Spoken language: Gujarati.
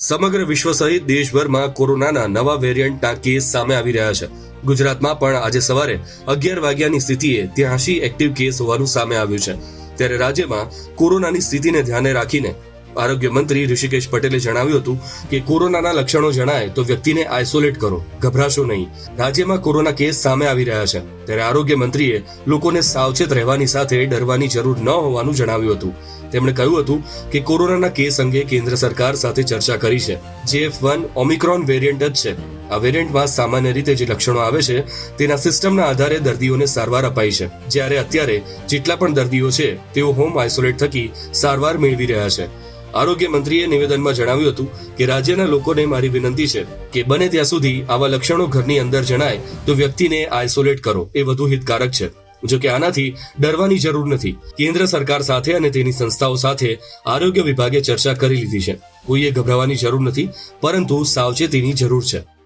સમગ્ર વિશ્વ સહિત દેશભરમાં કોરોનાના નવા વેરિયન્ટના કેસ સામે આવી રહ્યા છે. ગુજરાતમાં પણ આજે સવારે અગિયાર વાગ્યાની સ્થિતિએ ત્યાંશી એક્ટિવ કેસ હોવાનું સામે આવ્યું છે. ત્યારે રાજ્યમાં કોરોનાની સ્થિતિને ધ્યાને રાખીને આરોગ્ય મંત્રી ઋષિકેશ પટેલે જણાવ્યું હતું કે કોરોનાના લક્ષણો જણાય તો વ્યક્તિને આઇસોલેટ કરો, ગભરાશો નહીં. રાજ્યમાં કોરોના કેસ સામે આવી રહ્યા છે. ત્યારે આરોગ્ય મંત્રીએ લોકોને સાવચેત રહેવાની સાથે ડરવાની જરૂર ન હોવાનું જણાવ્યું હતું. તેમણે કહ્યું હતું કે કોરોનાના કેસ અંગે કેન્દ્ર સરકાર સાથે ચર્ચા કરી છે. જેએફ વન ઓમિક્રોન વેરિયન્ટ જ છે. આ વેરિયન્ટમાં સામાન્ય રીતે જે લક્ષણો આવે છે, તેના સિસ્ટમના આધારે દર્દીઓને સારવાર અપાઈ છે. જ્યારે અત્યારે જેટલા પણ દર્દીઓ છે, તેઓ હોમ આઇસોલેટ થકી સારવાર મેળવી રહ્યા છે. આરોગ્ય મંત્રીએ નિવેદનમાં જણાવ્યું હતું કે રાજ્યના લોકોને મારી વિનંતી છે કે બને ત્યાં સુધી આવા લક્ષણો ઘરની અંદર જણાય તો વ્યક્તિને આઇસોલેટ કરો. એ વધુ હિતકારક છે. જો કે આનાથી ડરવાની જરૂર નથી. કેન્દ્ર સરકાર સાથે અને તેની સંસ્થાઓ સાથે આરોગ્ય વિભાગે ચર્ચા કરી લીધી છે. કોઈએ ગભરાવાની જરૂર નથી, પરંતુ સાવચેતીની જરૂર છે.